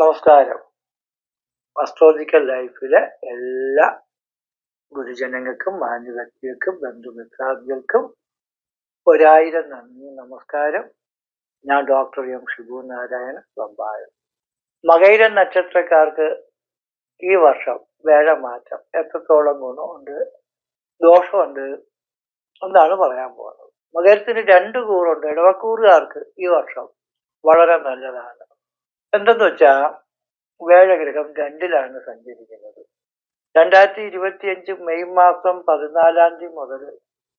നമസ്കാരം. അസ്ട്രോളജിക്കൽ ലൈഫിലെ എല്ലാ ഗുരുജനങ്ങൾക്കും മാന്യവ്യക്തികൾക്കും ബന്ധുമിത്രാദികൾക്കും ഒരായിരം നന്ദി നമസ്കാരം. ഞാൻ ഡോക്ടർ എം ഷിബു നാരായണ വമ്പായം മകൈര നക്ഷത്രക്കാർക്ക് ഈ വർഷം വേഴമാറ്റം എത്രത്തോളം ഗുണമുണ്ട് ദോഷമുണ്ട് എന്നാണ് പറയാൻ പോകുന്നത്. മകരത്തിന് രണ്ട് കൂറുണ്ട്. ഇടവക്കൂറുകാർക്ക് ഈ വർഷം വളരെ നല്ലതാണ്. എന്തെന്ന് വെച്ചാൽ വേഴഗ്രഹം രണ്ടിലാണ് സഞ്ചരിക്കുന്നത്. രണ്ടായിരത്തി ഇരുപത്തി അഞ്ച് മെയ് മാസം പതിനാലാം തീയതി മുതൽ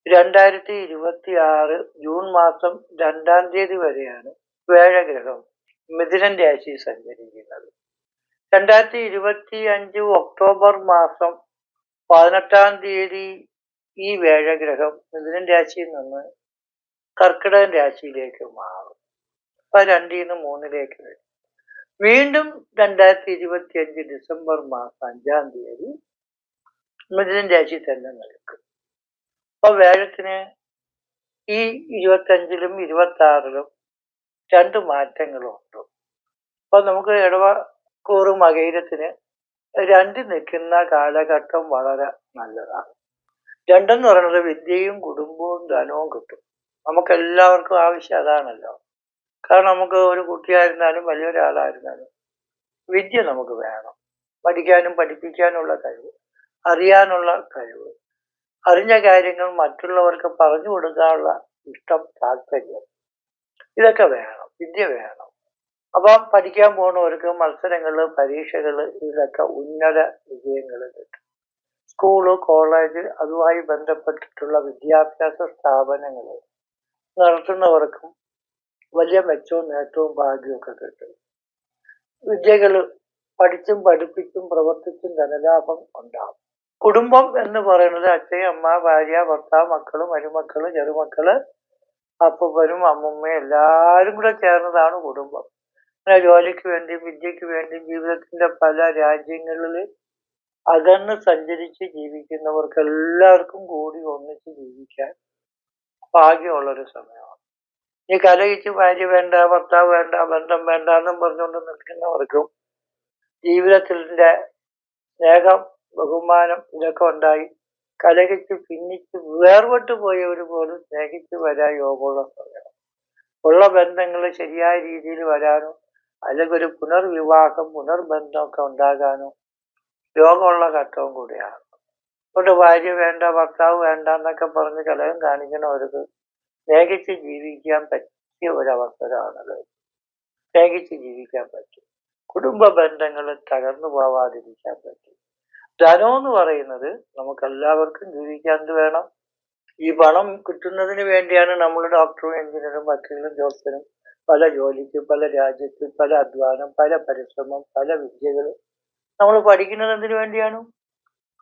രണ്ടായിരത്തി ഇരുപത്തി ആറ് ജൂൺ മാസം രണ്ടാം തീയതി വരെയാണ് വേഴഗ്രഹം മിഥുനൻ രാശി സഞ്ചരിക്കുന്നത്. രണ്ടായിരത്തി ഇരുപത്തി അഞ്ച് ഒക്ടോബർ മാസം പതിനെട്ടാം തീയതി ഈ വേഴഗ്രഹം മിഥുനൻ രാശിയിൽ നിന്ന് കർക്കിടകൻ രാശിയിലേക്ക് മാറും. അപ്പൊ രണ്ടിൽ നിന്ന് മൂന്നിലേക്ക് വരും. വീണ്ടും രണ്ടായിരത്തി ഇരുപത്തി അഞ്ച് ഡിസംബർ മാസം അഞ്ചാം തീയതി മിഥുനൻ രാശി തന്നെ നിൽക്കും. അപ്പോൾ വേഴത്തിന് ഈ ഇരുപത്തഞ്ചിലും ഇരുപത്തി ആറിലും രണ്ട് മാറ്റങ്ങളുണ്ട് അപ്പോൾ നമുക്ക് ഇടവ കൂറും മകയിരത്തിന് രണ്ട് നിൽക്കുന്ന കാലഘട്ടം വളരെ നല്ലതാണ്. രണ്ടെന്ന് പറയുന്നത് വിദ്യയും കുടുംബവും ധനവും കിട്ടും. നമുക്കെല്ലാവർക്കും ആവശ്യം അതാണല്ലോ. കാരണം നമുക്ക് ഒരു കുട്ടിയായിരുന്നാലും വലിയൊരാളായിരുന്നാലും വിദ്യ നമുക്ക് വേണം. പഠിക്കാനും പഠിപ്പിക്കാനുള്ള കഴിവ് അറിയാനുള്ള കഴിവ് അറിഞ്ഞ കാര്യങ്ങൾ മറ്റുള്ളവർക്ക് പറഞ്ഞു കൊടുക്കാനുള്ള ഇഷ്ടം താല്പര്യം. ഇതൊക്കെ വേണം വിദ്യ വേണം. അപ്പം പഠിക്കാൻ പോകുന്നവർക്ക് മത്സരങ്ങൾ പരീക്ഷകൾ ഇതൊക്കെ ഉന്നത വിജയങ്ങൾ കിട്ടും. സ്കൂൾ കോളേജ് അതുമായി ബന്ധപ്പെട്ടിട്ടുള്ള വിദ്യാഭ്യാസ സ്ഥാപനങ്ങൾ നടത്തുന്നവർക്കും വലിയ മെച്ചവും നേട്ടവും ഭാഗ്യവും ഒക്കെ കിട്ടും. വിദ്യകൾ പഠിച്ചും പഠിപ്പിച്ചും പ്രവർത്തിച്ചും ധനലാഭം ഉണ്ടാവും. കുടുംബം എന്ന് പറയുന്നത് അച്ഛൻ അമ്മ ഭാര്യ ഭർത്താവ് മക്കളും മരുമക്കൾ ചെറുമക്കൾ അപ്പനും അമ്മമ്മയും എല്ലാവരും കൂടെ ചേർന്നതാണ് കുടുംബം. അങ്ങനെ ജോലിക്ക് വേണ്ടി വിദ്യക്ക് വേണ്ടി ജീവിതത്തിന്റെ പല രാജ്യങ്ങളിൽ അകന്ന് സഞ്ചരിച്ച് ജീവിക്കുന്നവർക്ക് എല്ലാവർക്കും കൂടി ഒന്നിച്ച് ജീവിക്കാൻ ഭാഗ്യമുള്ളൊരു സമയമാണ്. ഈ കലയിച്ച് ഭാര്യ വേണ്ട ഭർത്താവ് വേണ്ട ബന്ധം വേണ്ട എന്നും പറഞ്ഞുകൊണ്ട് നിൽക്കുന്നവർക്കും ജീവിതത്തിന്റെ സ്നേഹം ബഹുമാനം ഇതൊക്കെ ഉണ്ടായി. കലകിച്ച് ഭിന്നിച്ച് വേർപെട്ടു പോയവർ പോലും സ്നേഹിച്ച് വരാൻ യോഗമുള്ള ഉള്ള ബന്ധങ്ങൾ ശരിയായ രീതിയിൽ വരാനോ അല്ലെങ്കിൽ ഒരു പുനർവിവാഹം പുനർബന്ധമൊക്കെ ഉണ്ടാകാനോ യോഗമുള്ള ഘട്ടവും കൂടിയാണ്. അതുകൊണ്ട് ഭാര്യ വേണ്ട ഭർത്താവ് വേണ്ട എന്നൊക്കെ പറഞ്ഞ് കലകം കാണിക്കുന്നവർക്ക് സ്നേഹിച്ച് ജീവിക്കാൻ പറ്റിയ ഒരവസരമാണത്. സ്നേഹിച്ച് ജീവിക്കാൻ പറ്റും. കുടുംബ ബന്ധങ്ങൾ തകർന്നു പോവാതിരിക്കാൻ പറ്റും. ധനം എന്ന് പറയുന്നത് നമുക്ക് എല്ലാവർക്കും ജീവിക്കാൻ വേണം? ഈ പണം കിട്ടുന്നതിന് വേണ്ടിയാണ് നമ്മൾ ഡോക്ടറും എഞ്ചിനീയറും വക്കീലും ജോസ്യനും പല ജോലിക്ക് പല രാജ്യത്ത് പല അധ്വാനം പല പരിശ്രമം പല വിദ്യകൾ നമ്മൾ പഠിക്കുന്നത് എന്തിനു വേണ്ടിയാണ്.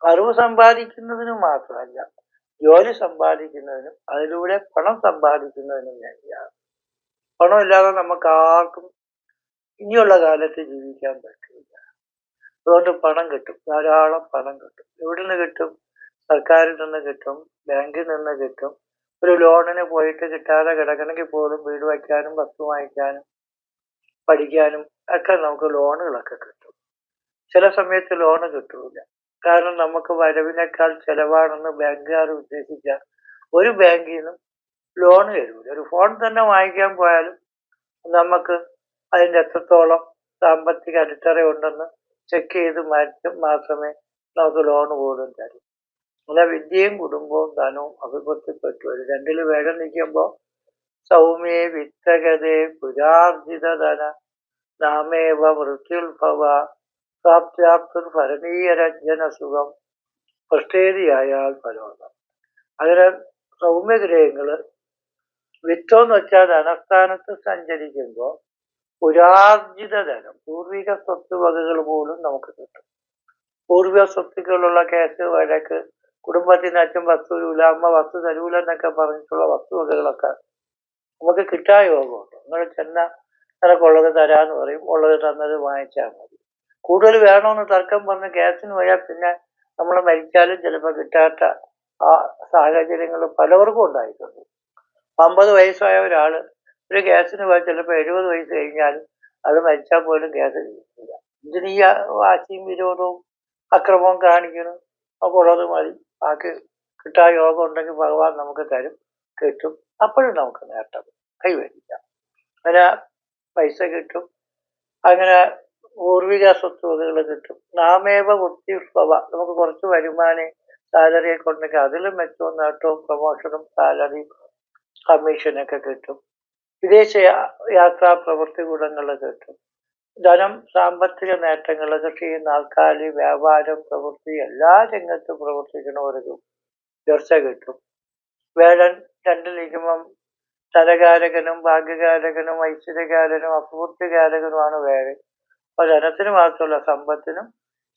അറിവ് സമ്പാദിക്കുന്നതിന് മാത്രമല്ല ജോലി സമ്പാദിക്കുന്നതിനും അതിലൂടെ പണം സമ്പാദിക്കുന്നതിനും വേണ്ടിയാണ്. പണമില്ലാതെ നമുക്ക് ആർക്കും ഇനിയുള്ള കാലത്ത് ജീവിക്കാൻ പറ്റില്ല. അതുകൊണ്ട് പണം കിട്ടും. ധാരാളം പണം കിട്ടും. എവിടെ നിന്ന് കിട്ടും? സർക്കാരിൽ നിന്ന് കിട്ടും. ബാങ്കിൽ നിന്ന് കിട്ടും. ഒരു ലോണിന് പോയിട്ട് കിട്ടാതെ കിടക്കണമെങ്കിൽ പോലും വീട് വയ്ക്കാനും വസ്തു വാങ്ങിക്കാനും പഠിക്കാനും ഒക്കെ നമുക്ക് ലോണുകളൊക്കെ കിട്ടും. ചില സമയത്ത് ലോണ് കിട്ടൂല. കാരണം നമുക്ക് വരവിനേക്കാൾ ചെലവാണെന്ന് ബാങ്കുകാർ ഉദ്ദേശിച്ച. ഒരു ബാങ്കിൽ നിന്നും ലോൺ തരൂല ഒരു ഫോൺ തന്നെ വാങ്ങിക്കാൻ പോയാലും നമുക്ക് അതിന്റെ എത്രത്തോളം സാമ്പത്തിക അടിത്തറ ഉണ്ടെന്ന് ചെക്ക് ചെയ്ത് മാറ്റി മാത്രമേ നമുക്ക് ലോൺ പോലും തരൂ. അല്ല വിദ്യയും കുടുംബവും ധനവും അഭിവൃദ്ധിപ്പെട്ടു വരും രണ്ടിൽ വേഗം നിൽക്കുമ്പോൾ സൗമ്യേ വിത്തഗതേ പുരാർജിത ധന നാമേവ മൃത്യുൽഭവ പ്രാപ്ത്യാപ്തർ ഭരണീയരഞ്ജന സുഖം പ്രഷ്ടേതിയായാൽ ഫലോദം അങ്ങനെ സൗമ്യഗ്രഹങ്ങൾ വിത്തോന്ന് വെച്ചാൽ ധനസ്ഥാനത്ത് സഞ്ചരിക്കുമ്പോൾ പുരാർജിത ധനം പൂർവിക സ്വത്ത് വകകൾ പോലും നമുക്ക് കിട്ടും. പൂർവിക സ്വത്തുക്കളുള്ള കേസ് വഴക്ക് കുടുംബത്തിന് അച്ഛൻ വസ്തു തരൂല അമ്മ വസ്തു തരൂല എന്നൊക്കെ പറഞ്ഞിട്ടുള്ള വസ്തുവകകളൊക്കെ നമുക്ക് കിട്ടാൻ യോഗമുണ്ട്. നിങ്ങൾ ചെന്ന നിനക്കുള്ളത് തരാന്ന് പറയും ഉള്ളത് തന്നത് വാങ്ങിച്ചാൽ മതി. കൂടുതൽ വേണമെന്ന് തർക്കം പറഞ്ഞ് ഗ്യാസിന് പോയാൽ പിന്നെ നമ്മൾ മരിച്ചാലും ചിലപ്പോൾ കിട്ടാത്ത ആ സാഹചര്യങ്ങൾ പലവർക്കും ഉണ്ടായിട്ടുണ്ട്. അമ്പത് വയസ്സായ ഒരാൾ ഒരു ഗ്യാസിന് പോയാൽ ചിലപ്പോൾ എഴുപത് വയസ്സ് കഴിഞ്ഞാൽ അത് മരിച്ചാൽ പോലും ഗ്യാസ് കിട്ടില്ല. എന്തിനീ ഈ വാശിയും വിരോധവും അക്രമവും കാണിക്കണം അപ്പോൾ ഉള്ളത് മതി. ബാക്കി കിട്ടാൻ യോഗം ഉണ്ടെങ്കിൽ ഭഗവാൻ നമുക്ക് തരും കിട്ടും. അപ്പോഴും നമുക്ക് നേട്ടം. കൈവരിക്കാം. അങ്ങനെ പൈസ കിട്ടും. അങ്ങനെ പൂർവിക സ്വത്തുവകകൾ കിട്ടും. നാമേവ ബുദ്ധിസ്വഭ നമുക്ക് കുറച്ച് വരുമാനം സാലറിയെ ഉണ്ടെങ്കിൽ അതിലും മെച്ചവും നേട്ടവും പ്രമോഷനും സാലറി കമ്മീഷനൊക്കെ കിട്ടും. വിദേശ യാത്രാ പ്രവൃത്തി ഗുണങ്ങൾ കിട്ടും. ധനം സാമ്പത്തിക നേട്ടങ്ങൾ കൃഷി നാൽക്കാലി വ്യാപാരം പ്രവൃത്തി എല്ലാ രംഗത്തും പ്രവർത്തിക്കുന്നവർക്കും ഉയർച്ച കിട്ടും. വേഴൻ രണ്ടിലിരിക്കുമ്പം തലകാരകനും ഭാഗ്യകാരകനും ഐശ്വര്യകാരനും അഭിവൃദ്ധികാരകനുമാണ് വേഴൻ അപ്പൊ ധനത്തിന് മാത്രമല്ല സമ്പത്തിനും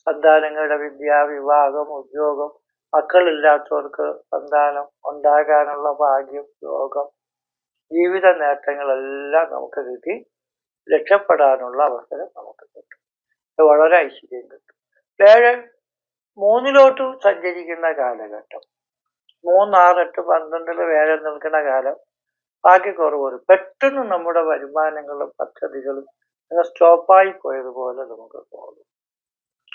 സന്താനങ്ങളുടെ വിദ്യ വിവാഹം ഉദ്യോഗം മക്കളില്ലാത്തവർക്ക് സന്താനം ഉണ്ടാകാനുള്ള ഭാഗ്യം യോഗം ജീവിത നേട്ടങ്ങളെല്ലാം നമുക്ക് കിട്ടി. രക്ഷപ്പെടാനുള്ള അവസരം നമുക്ക് കിട്ടും. വളരെ ഐശ്വര്യം കിട്ടും. ഏഴ് മൂന്നിലോട്ട് സഞ്ചരിക്കുന്ന കാലഘട്ടം. മൂന്നാറ് എട്ട് പന്ത്രണ്ടിൽ വേഴൻ നിൽക്കുന്ന കാലം. ബാക്കി കുറവ് പെട്ടെന്ന് നമ്മുടെ വരുമാനങ്ങളും പദ്ധതികളും അങ്ങനെ സ്റ്റോപ്പായി പോയതുപോലെ നമുക്ക് തോന്നും.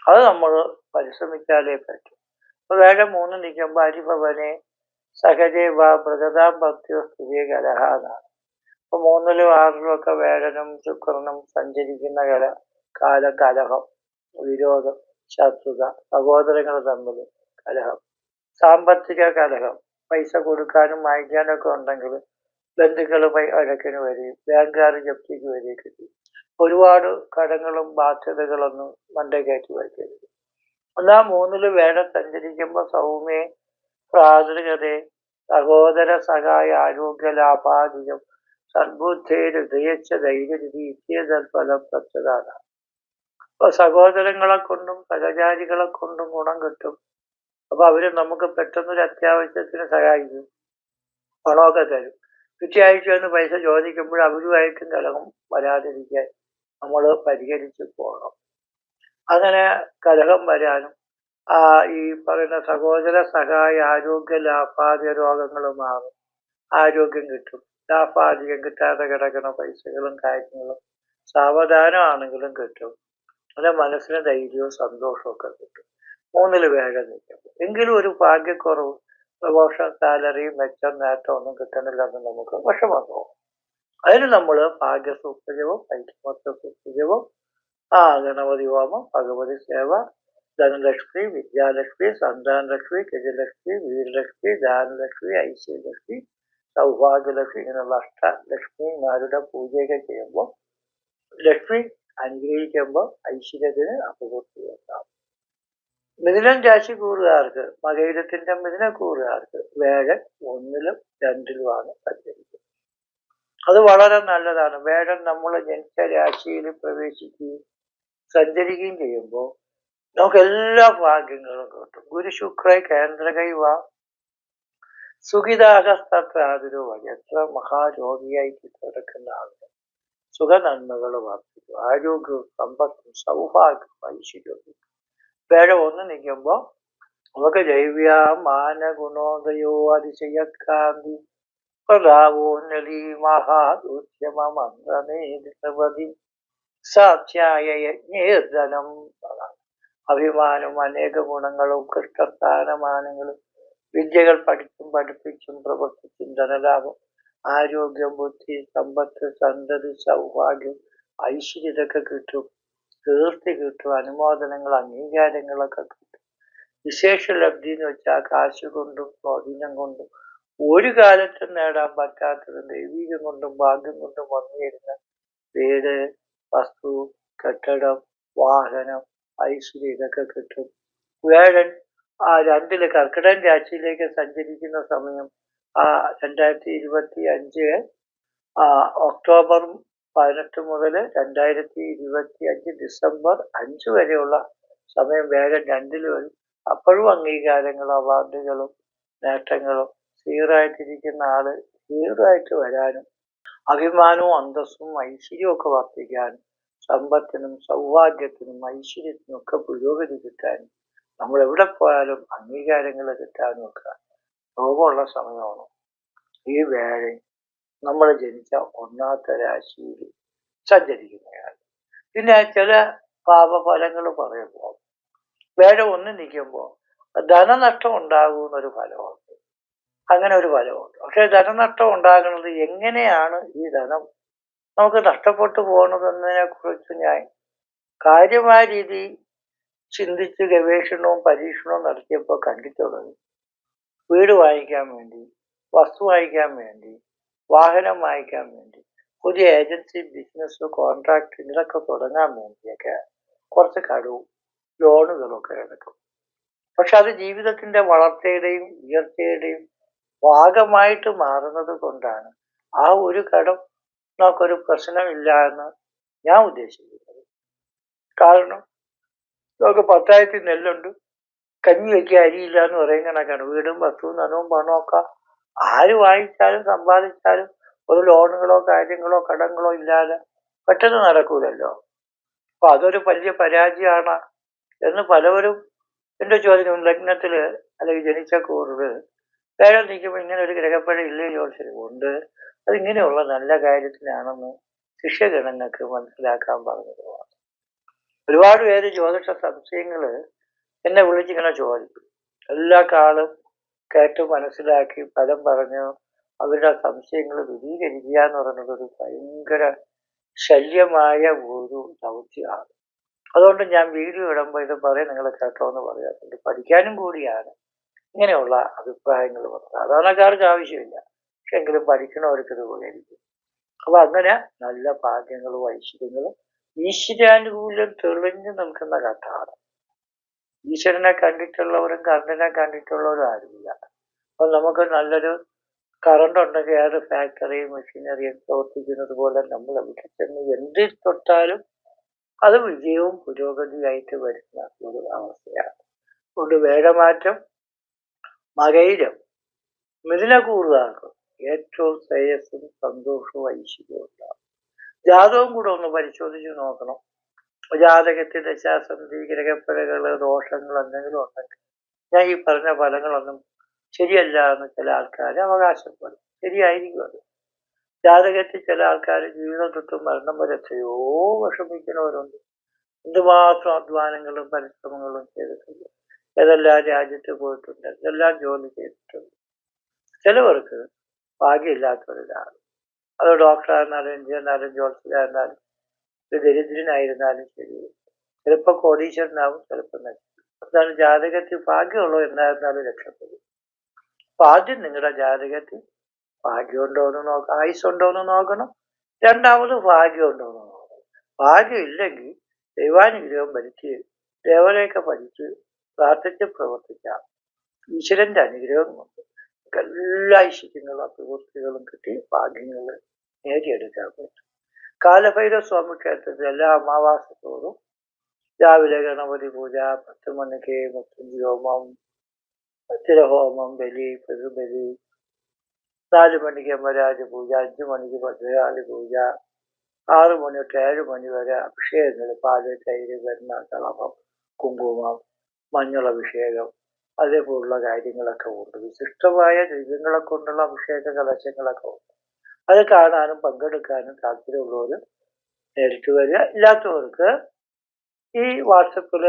അത് നമ്മൾ പരിശ്രമിച്ചാലേ പറ്റും. അപ്പൊ വേറെ മൂന്ന് നിൽക്കുമ്പോൾ അരിഭവനെ സഹജൈവ മൃഗതാം ഭക്തിയോ സ്ഥിതിയെ കലഹ എന്നാണ് അപ്പൊ മൂന്നിലും ആറിലും ഒക്കെ വേടനും ശുക്രനും സഞ്ചരിക്കുന്ന കല കാല കലഹം വിരോധം ശത്രുത സഹോദരങ്ങൾ തമ്മിൽ കലഹം സാമ്പത്തിക കലഹം പൈസ കൊടുക്കാനും വാങ്ങിക്കാനും ഒക്കെ ഉണ്ടെങ്കിൽ ബന്ധുക്കൾ വഴക്കിന് വരികയും ബാങ്കുകാർ ജപ്തിക്ക് വരികയൊക്കെ ചെയ്യും. ഒരുപാട് കടങ്ങളും ബാധ്യതകളൊന്നും മണ്ടേ കയറ്റി വയ്ക്കരുത് ഒന്നാം മൂന്നിൽ വേണം സഞ്ചരിക്കുമ്പോൾ സൗമ്യ പ്രാതൃകതയെ സഹോദര സഹായ ആരോഗ്യ ലാഭാധികം സദ്ബുദ്ധേര് ഹൃദയച്ച ധൈര്യനിധി ഇത്യതൽഫലം പ്രത്യതാണ് അപ്പൊ സഹോദരങ്ങളെ കൊണ്ടും സഹചാരികളെ കൊണ്ടും ഗുണം കിട്ടും. അപ്പൊ അവർ നമുക്ക് പെട്ടെന്നൊരു അത്യാവശ്യത്തിന് സഹായിക്കും. പണമൊക്കെ തരും. പിറ്റേ ആഴ്ച വന്ന് പൈസ ചോദിക്കുമ്പോൾ അവരുമായിട്ടും കലഹം വരാതിരിക്കാൻ. നമ്മൾ പരിഹരിച്ചു പോകണം. അങ്ങനെ കലഹം വരാനും ആ ഈ പറയുന്ന സഹോദര സഹായ ആരോഗ്യ ലാഭാദ്യ രോഗങ്ങൾ മാറും. ആരോഗ്യം കിട്ടും. ലാഭാധികം കിട്ടാതെ കിടക്കുന്ന പൈസകളും കാര്യങ്ങളും സാവധാനമാണെങ്കിലും കിട്ടും. അങ്ങനെ മനസ്സിന് ധൈര്യവും സന്തോഷവും ഒക്കെ കിട്ടും. മൂന്നിൽ വേഗം നിൽക്കും എങ്കിലും ഒരു ഭാഗ്യക്കുറവ് പ്രമോഷൻ സാലറി മെച്ചം നേട്ടം ഒന്നും കിട്ടണില്ലെന്ന് നമുക്ക് വിഷമം തോന്നും. അതിന് നമ്മൾ ഭാഗ്യസൂക്തജവും ഐക്യമത്വ സൂക്തജവും ആ ഗണപതി ഹോമം ഭഗവതി സേവ ധനലക്ഷ്മി വിദ്യാലക്ഷ്മി സന്താനലക്ഷ്മി ഗജലക്ഷ്മി വീരലക്ഷ്മി ദാനലക്ഷ്മി ഐശ്വര്യലക്ഷ്മി സൗഭാഗ്യലക്ഷ്മി ഇങ്ങനെയുള്ള അഷ്ടലക്ഷ്മിമാരുടെ പൂജയൊക്കെ ചെയ്യുമ്പോൾ ലക്ഷ്മി അനുഗ്രഹിക്കുമ്പോൾ ഐശ്വര്യത്തിന് അപകൂർത്തി ഉണ്ടാവും. മിഥുനം രാശി കൂറുകാർക്ക് മകയിരത്തിന്റെ മിഥുന കൂറുകാർക്ക് വേഴൻ ഒന്നിലും രണ്ടിലുമാണ് സഞ്ചരിക്കുന്നത് അത് വളരെ നല്ലതാണ്. വേഴൻ നമ്മൾ ജനിച്ച രാശിയിൽ പ്രവേശിക്കുകയും സഞ്ചരിക്കുകയും ചെയ്യുമ്പോൾ നമുക്ക് എല്ലാ ഭാഗ്യങ്ങളും കിട്ടും. ഗുരു ശുക്ര കേന്ദ്രകൈവ സുഖിതാഹസ്താതിരോ എത്ര മഹാരോഗിയായിട്ട് കിടക്കുന്ന ആളുകൾ. സുഖനന്മകൾ വർദ്ധിക്കും. ആരോഗ്യവും സമ്പത്തും സൗഭാഗ്യവും ഐശ്വര്യവും. വേഴ ഒന്ന് നിൽക്കുമ്പോൾ നമുക്ക് ജൈവ്യ മാന ഗുണോദയോ അതിശയക്കാന്തി പ്രതാപോന്നലി മഹാദൂഷ്യമന്ത്രമേതി സാധ്യായ യജ്ഞേർദനം അഭിമാനം അനേക ഗുണങ്ങളും കൃഷ്ടസ്ഥാനമാനങ്ങളും വിദ്യകൾ പഠിച്ചും പഠിപ്പിച്ചും പ്രവർത്തിച്ചും ധനലാഭം ആരോഗ്യം ബുദ്ധി സമ്പത്ത് സന്തതി സൗഭാഗ്യം ഐശ്വര്യം ഇതൊക്കെ കിട്ടും. കീർത്തി കിട്ടും അനുമോദനങ്ങൾ അംഗീകാരങ്ങളൊക്കെ കിട്ടും. വിശേഷ ലബ്ധി എന്ന് വെച്ചാൽ കാശ് കൊണ്ടും സ്വാധീനം കൊണ്ടും ഒരു കാലത്തും നേടാൻ പറ്റാത്തത് ദൈവീകം കൊണ്ടും ഭാഗ്യം കൊണ്ടും വന്നിരുന്ന വീട് വസ്തു കെട്ടിടം വാഹനം ഐശ്വര്യം ഇതൊക്കെ കിട്ടും. വേഴൻ ആ രണ്ടിൽ കർക്കിടകൻ രാശിയിലേക്ക് സഞ്ചരിക്കുന്ന സമയം ആ രണ്ടായിരത്തി ഇരുപത്തി അഞ്ച് ഒക്ടോബർ പതിനെട്ട് മുതൽ രണ്ടായിരത്തി ഇരുപത്തി അഞ്ച് ഡിസംബർ അഞ്ച് വരെയുള്ള സമയം വേഗം രണ്ടിൽ വരും. അപ്പോഴും അംഗീകാരങ്ങളും അവാർഡുകളും നേട്ടങ്ങളും സീറായിട്ടിരിക്കുന്ന ആൾ സീറായിട്ട് വരാനും അഭിമാനവും അന്തസ്സും ഐശ്വര്യവും ഒക്കെ വർദ്ധിക്കാനും സമ്പത്തിനും സൗഭാഗ്യത്തിനും ഐശ്വര്യത്തിനും ഒക്കെ പുരോഗതി കിട്ടാനും നമ്മൾ എവിടെ പോയാലും അംഗീകാരങ്ങൾ കിട്ടാനും ഒക്കെ രോഗമുള്ള സമയമാണ്. ഈ വേഴ നമ്മൾ ജനിച്ച ഒന്നാമത്തെ രാശിയിൽ സഞ്ചരിക്കുന്നയാൾ. പിന്നെ ചില പാപഫലങ്ങൾ പറയുമ്പോൾ വേഴ ഒന്ന് നിൽക്കുമ്പോൾ ധനനഷ്ടം ഉണ്ടാകുമെന്നൊരു ഫലമുണ്ട്. അങ്ങനെ ഒരു ഫലമുണ്ട്. പക്ഷെ ധനനഷ്ടം ഉണ്ടാകുന്നത് എങ്ങനെയാണ് ഈ ധനം? നമുക്ക് നഷ്ടപ്പെട്ടു പോകുന്നതെന്നതിനെ കുറിച്ച് ഞാൻ കാര്യമായ രീതി ചിന്തിച്ച് ഗവേഷണവും പരീക്ഷണവും നടത്തിയപ്പോൾ കണ്ടിട്ടുള്ളത് വീട് വാങ്ങിക്കാൻ വേണ്ടി വസ്തു വാങ്ങിക്കാൻ വേണ്ടി വാഹനം വാങ്ങിക്കാൻ വേണ്ടി പുതിയ ഏജൻസി ബിസിനസ് കോൺട്രാക്ട് ഇതൊക്കെ തുടങ്ങാൻ വേണ്ടിയൊക്കെ കുറച്ച് കടവും ലോണുകളൊക്കെ എടുക്കും. പക്ഷെ അത് ജീവിതത്തിന്റെ വളർച്ചയുടെയും ഉയർച്ചയുടെയും ഭാഗമായിട്ട് മാറുന്നത് കൊണ്ടാണ് ആ ഒരു കടം നമുക്കൊരു പ്രശ്നമില്ല എന്ന് ഞാൻ ഉദ്ദേശിക്കുന്നത്. കാരണം നമുക്ക് പത്തായിരത്തി നെല്ലുണ്ട്. കഞ്ഞി വെക്കി അരിയില്ല എന്ന് പറയും കണക്കാണ്. വീടും വസ്തുവും നനവും പണമൊക്കെ ആര് വാങ്ങിച്ചാലും സമ്പാദിച്ചാലും ഒരു ലോണുകളോ കാര്യങ്ങളോ കടങ്ങളോ ഇല്ലാതെ പെട്ടെന്ന് നടക്കൂലല്ലോ. അപ്പൊ അതൊരു വലിയ പരാജയമാണ് എന്ന് പലവരും എന്റെ ചോദ്യം ലഗ്നത്തിൽ അല്ലെങ്കിൽ ജനിച്ച കൂറിൽ വേറെ നിൽക്കുമ്പോൾ ഇങ്ങനെ ഒരു ഗ്രഹപ്പഴ ഇല്ലേ ഉണ്ട്. അതിങ്ങനെയുള്ള നല്ല കാര്യത്തിനാണെന്ന് ശിഷ്യഗണങ്ങൾക്ക് മനസ്സിലാക്കാൻ പറഞ്ഞതുമാണ്. ഒരുപാട് പേര് ജ്യോതിഷ സംശയങ്ങൾ എന്നെ വിളിച്ചിങ്ങനെ ചോദിക്കും. എല്ലാ കാളും കേട്ട് മനസ്സിലാക്കി പദം പറഞ്ഞു അവരുടെ സംശയങ്ങൾ ദൂരീകരിക്കുക എന്ന് പറയുന്നത് ഒരു ഭയങ്കര ശല്യമായ ഒരു ദൗത്യമാണ്. അതുകൊണ്ട് ഞാൻ വീഡിയോ ഇടുമ്പോൾ ഇത് പറയും നിങ്ങൾ കേട്ടോ എന്ന് പറയാറുണ്ട്. പഠിക്കാനും കൂടിയാണ്. ഇങ്ങനെയുള്ള അഭിപ്രായങ്ങൾ വന്നു സാധാരണക്കാർക്ക് ആവശ്യമില്ല. പക്ഷെ എങ്കിലും പഠിക്കണവർക്ക് ഇത് ഉപകരിക്കും അപ്പൊ അങ്ങനെ നല്ല ഭാഗ്യങ്ങളും ഐശ്വര്യങ്ങളും ഈശ്വരാനുകൂല്യം തെളിഞ്ഞു നിൽക്കുന്ന കഥാണ് ഈശ്വരനെ കണ്ടിട്ടുള്ളവരും കർണനെ കണ്ടിട്ടുള്ളവരും ആരുമില്ല. അപ്പൊ നമുക്ക് നല്ലൊരു കറണ്ട് ഉണ്ടെങ്കിൽ ഏത് ഫാക്ടറിയും മെഷീനറിയും പ്രവർത്തിക്കുന്നത് പോലെ നമ്മൾ അവിടെ ചെന്ന് എന്തിൽ തൊട്ടാലും അത് വിജയവും പുരോഗതിയായിട്ട് വരുന്ന ഒരു അവസ്ഥയാണ്. അതുകൊണ്ട് വേഗമാറ്റം മിഥുന കൂറുകാർക്ക് ഏറ്റവും ശ്രേയസ്സും സന്തോഷവും ഐശ്വര്യവും ഉണ്ടാകും ജാതകം കൂടെ ഒന്ന് പരിശോധിച്ച് നോക്കണം. ജാതകത്തിൽ ദശാസന്ധി ഗ്രഹപ്പിഴകൾ ദോഷങ്ങൾ എന്തെങ്കിലും ഉണ്ടെങ്കിൽ ഞാൻ ഈ പറഞ്ഞ ഫലങ്ങളൊന്നും ശരിയല്ല എന്ന് ചില ആൾക്കാർ അവകാശപ്പെടും ശരിയായിരിക്കും അത്. ജാതകത്തിൽ ചില ആൾക്കാർ ജീവിതം തൊട്ടും മരണം വരെ എത്രയോ വിഷമിക്കുന്നവരുണ്ട്. എന്തുമാത്രം അധ്വാനങ്ങളും പരിശ്രമങ്ങളും ചെയ്തിട്ടുണ്ട്. ഏതെല്ലാം രാജ്യത്ത് പോയിട്ടുണ്ട് എന്തെല്ലാം ജോലി ചെയ്തിട്ടുണ്ട്. ചിലവർക്ക് ഭാഗ്യമില്ലാത്തവരിലാണ്. അത് ഡോക്ടറായിരുന്നാലും എഞ്ചിനീയറിനാലും ജോത്സ്യരായിരുന്നാലും ഒരു ദരിദ്രനായിരുന്നാലും ശരി. ചിലപ്പോൾ കോടീശ്വരനാവും ചിലപ്പോൾ അതാണ് ജാതകത്തിൽ ഭാഗ്യമുള്ളൂ എന്നായിരുന്നാലും രക്ഷപ്പെടും അപ്പൊ ആദ്യം നിങ്ങളുടെ ജാതകത്തിൽ ഭാഗ്യമുണ്ടോ എന്ന് നോക്കണം ആയുസ്സുണ്ടോ എന്ന് നോക്കണം. രണ്ടാമത് ഭാഗ്യമുണ്ടോ എന്ന് നോക്കണം. ഭാഗ്യം ഇല്ലെങ്കിൽ ദൈവാനുഗ്രഹം ഭരിച്ച് ദേവനെയൊക്കെ പഠിച്ച് പ്രാർത്ഥിച്ച് പ്രവർത്തിക്കാം. ഈശ്വരന്റെ അനുഗ്രഹം കൊണ്ട് എല്ലാ ഐശ്വര്യങ്ങളും അഭിവൃത്തികളും കിട്ടി ഭാഗ്യങ്ങൾ നേടിയെടുക്കാൻ പറ്റും. കാലഭൈരവ സ്വാമി ക്ഷേത്രത്തിൽ എല്ലാ അമാവാസത്തോടും രാവിലെ ഗണപതി പൂജ പത്ത് മണിക്ക് മുത്തഞ്ചി ഹോമം തിരഹോമം ബലി പെരുബലി നാല് മണിക്ക് അമ്മരാജ പൂജ അഞ്ചു മണിക്ക് ഭദ്രകാളി പൂജ ആറു മണി തൊട്ട് ഏഴ് മണി വരെ അഭിഷേകങ്ങൾ പാൽ തൈര് വെണ്ണ കളഭം കുങ്കുമം മഞ്ഞൾ അഭിഷേകം അതേപോലുള്ള കാര്യങ്ങളൊക്കെ ഉണ്ട്. വിശിഷ്ടമായ ദൈവങ്ങളെ കൊണ്ടുള്ള അഭിഷേക കലശങ്ങളൊക്കെ ഉണ്ട്. അത് കാണാനും പങ്കെടുക്കാനും താല്പര്യമുള്ളവർ നേരിട്ട് വരിക. ഇല്ലാത്തവർക്ക് ഈ വാട്സപ്പിൽ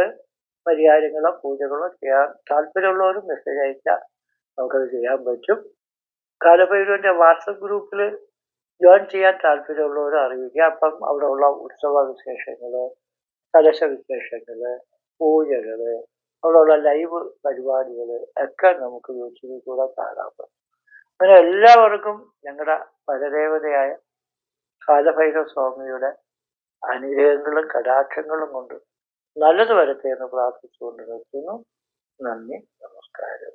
പരിഹാരങ്ങളോ പൂജകളോ ചെയ്യാൻ താല്പര്യമുള്ളവർ മെസ്സേജ് അയച്ചാൽ നമുക്കത് ചെയ്യാൻ പറ്റും. കാലഭൈരവന്റെ വാട്സപ്പ് ഗ്രൂപ്പിൽ ജോയിൻ ചെയ്യാൻ താല്പര്യമുള്ളവർ അറിയിക്കുക. അപ്പം അവിടെയുള്ള ഉത്സവ വിശേഷങ്ങൾ കലശ വിശേഷങ്ങൾ പൂജകൾ അവിടെയുള്ള ലൈവ് പരിപാടികൾ ഒക്കെ നമുക്ക് യൂട്യൂബിൽ കൂടെ പറ്റും അങ്ങനെ എല്ലാവർക്കും ഞങ്ങളുടെ പരദേവതയായ കാലഭൈരവ സ്വാമിയുടെ അനുഗ്രഹങ്ങളും കടാക്ഷങ്ങളും കൊണ്ട് നല്ലത് വരട്ടെ എന്ന് പ്രാർത്ഥിച്ചുകൊണ്ട് നിർത്തുന്നു. നന്ദി നമസ്കാരം.